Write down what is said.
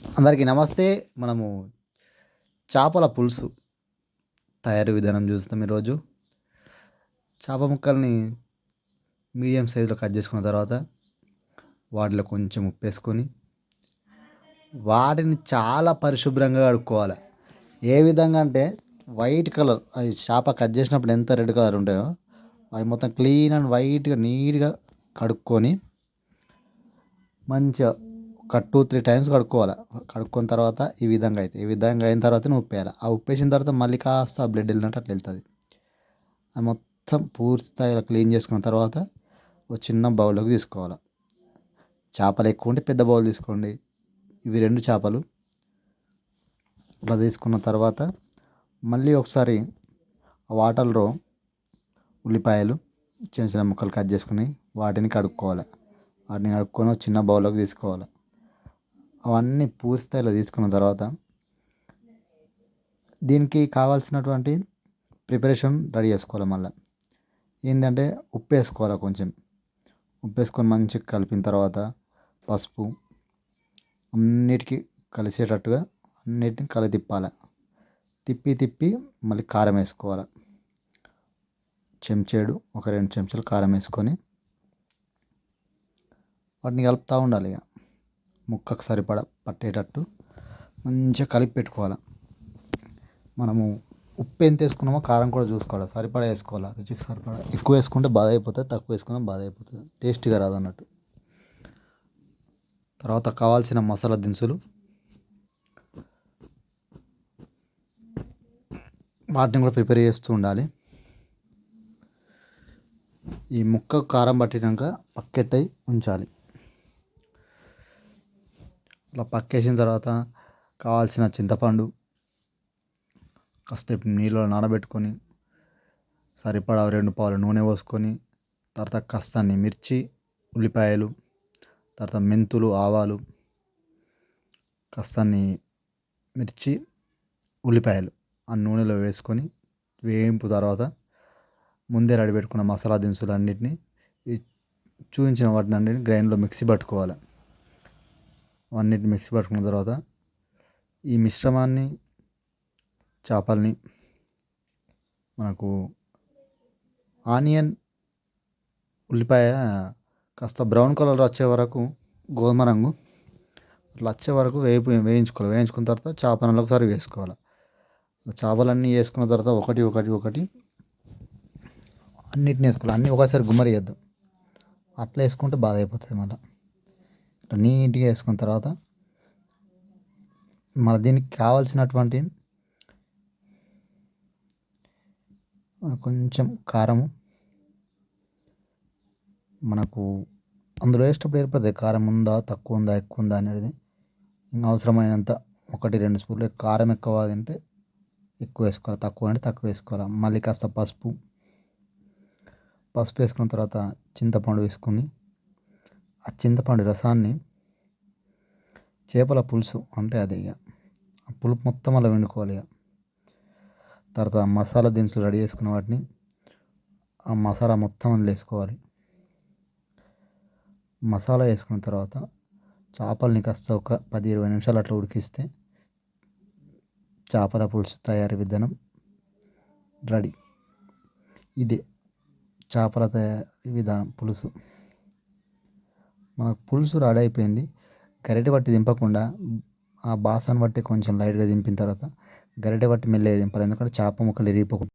అందరికీ నమస్తే. మనము చేపల పులుసు తయారీ విధానం చూస్తాం ఈరోజు. చేప ముక్కల్ని మీడియం సైజులో కట్ చేసుకున్న తర్వాత వాటిలో కొంచెం ఉప్పు వేసుకొని వాటిని చాలా పరిశుభ్రంగా కడుక్కోవాలి. ఏ విధంగా అంటే వైట్ కలర్ అది చేప కట్ చేసినప్పుడు ఎంత రెడ్ కలర్ ఉంటాయో అవి మొత్తం క్లీన్ అండ్ వైట్గా నీట్గా కడుక్కొని మంచిగా ఒక టూ త్రీ టైమ్స్ కడుక్కోవాలి? కడుక్కున్న తర్వాత ఈ విధంగా అయితే ఈ విధంగా అయిన తర్వాత నువ్వు ఉప్పేయాలి? ఆ ఉప్పేసిన తర్వాత మళ్ళీ కాస్త బ్లడ్ వెళ్ళినట్టు అట్లా వెళ్తుంది. అది మొత్తం పూర్తి స్థాయిలో క్లీన్ చేసుకున్న తర్వాత ఒక చిన్న బౌల్లోకి తీసుకోవాలి. చేపలు ఎక్కువ ఉంటే పెద్ద బౌల్ తీసుకోండి. ఇవి రెండు చేపలు. అట్లా తీసుకున్న తర్వాత మళ్ళీ ఒకసారి వాటర్లో ఉల్లిపాయలు చిన్న చిన్న ముక్కలు కట్ చేసుకుని వాటిని కడుక్కోవాలి. వాటిని కడుక్కొని చిన్న బౌల్లోకి తీసుకోవాలి. అవన్నీ పూర్తి స్థాయిలో తీసుకున్న తర్వాత దీనికి కావాల్సినటువంటి ప్రిపరేషన్ రెడీ చేసుకోవాలి మళ్ళీ. ఏంటంటే ఉప్పు వేసుకోవాలి కొంచెం. ఉప్పు వేసుకొని మంచిగా కలిపిన తర్వాత పసుపు అన్నిటికీ కలిసేటట్టుగా అన్నిటిని కలి తిప్పాలి. తిప్పి తిప్పి మళ్ళీ కారం వేసుకోవాలి. చెంచాడు ఒక రెండు చెంచాలు కారం వేసుకొని వాటిని కలుపుతూ ఉండాలి ఇక. ముక్కకు సరిపడ పట్టేటట్టు మంచిగా కలిపి పెట్టుకోవాలి. మనము ఉప్పు ఎంత వేసుకున్నామో కారం కూడా చూసుకోవాలి. సరిపడా వేసుకోవాలి. రుచికి సరిపడా. ఎక్కువ వేసుకుంటే బాధ అయిపోతుంది తక్కువ వేసుకున్నా బాధ అయిపోతుంది. టేస్ట్గా రాదు అన్నట్టు. తర్వాత కావాల్సిన మసాలా దినుసులు. వాటిని కూడా ప్రిపేర్ చేస్తూ ఉండాలి. ఈ ముక్క కారం పట్టినాక పక్కెట్టయి ఉంచాలి. అలా పక్కేసిన తర్వాత కావాల్సిన చింతపండు కాసేపు నీళ్ళలో నానబెట్టుకొని సరిపడా రెండు పాలు నూనె పోసుకొని తర్వాత కాస్తాన్ని మిర్చి ఉల్లిపాయలు తర్వాత మెంతులు ఆవాలు కాస్తాన్ని మిర్చి ఉల్లిపాయలు ఆ నూనెలో వేసుకొని వేయింపు తర్వాత ముందే రెడీ పెట్టుకున్న మసాలా దినుసులు అన్నిటిని చూపించిన వాటిని అన్నిటిని గ్రైండ్లో మిక్సీ పట్టుకోవాలి. అన్నిటి మిక్సీ పట్టుకున్న తర్వాత ఈ మిశ్రమాన్ని చేపల్ని మనకు ఆనియన్ ఉల్లిపాయ కాస్త బ్రౌన్ కలర్ వచ్చే వరకు గోధుమ రంగు అట్లా వచ్చే వరకు వేపు వేయించుకోవాలి. వేయించుకున్న తర్వాత చేపలను ఒకసారి వేసుకోవాలి. చేపలన్నీ వేసుకున్న తర్వాత ఒకటి ఒకటి ఒకటి అన్నిటిని వేసుకోవాలి. అన్నీ ఒకసారి గుమ్మరియద్దు అట్లా వేసుకుంటే బాధ అయిపోతుంది మళ్ళీ. నీట్గా వేసుకున్న తర్వాత మన దీనికి కావాల్సినటువంటి కొంచెం కారము మనకు అందులో వేసేటప్పుడు ఏర్పడుతుంది కారం ఉందా తక్కువ ఉందా ఎక్కువ ఉందా అనేది ఇంకా అవసరమైనంత ఒకటి రెండు స్పూన్లు కారం ఎక్కువ తింటే ఎక్కువ వేసుకోవాలి. తక్కువ అంటే తక్కువ వేసుకోవాలి. మళ్ళీ కాస్త పసుపు పసుపు వేసుకున్న తర్వాత చింతపండు వేసుకొని ఆ చింతపండు రసాన్ని చేపల పులుసు అంటే అది ఇక. ఆ పులుపు మొత్తం అలా వండుకోవాలి ఇక. తర్వాత మసాలా దినుసులు రెడీ చేసుకున్న వాటిని ఆ మసాలా మొత్తం అందులో వేసుకోవాలి. మసాలా వేసుకున్న తర్వాత చేపల్ని కాస్త ఒక పది ఇరవై నిమిషాలు అట్లా ఉడికిస్తే చేపల పులుసు తయారీ విధానం రెడీ. ఇదే చేపల తయారీ విధానం పులుసు. మనకు పులుసు రెడీ అయిపోయింది గరిటె పట్టి దింపకుండా ఆ బాసన బట్టి కొంచెం లైట్గా దింపిన తర్వాత గరిటె పట్టి మెల్లగా దింపాలి. ఎందుకంటే చేప ముక్కలు విరిగిపోకుండా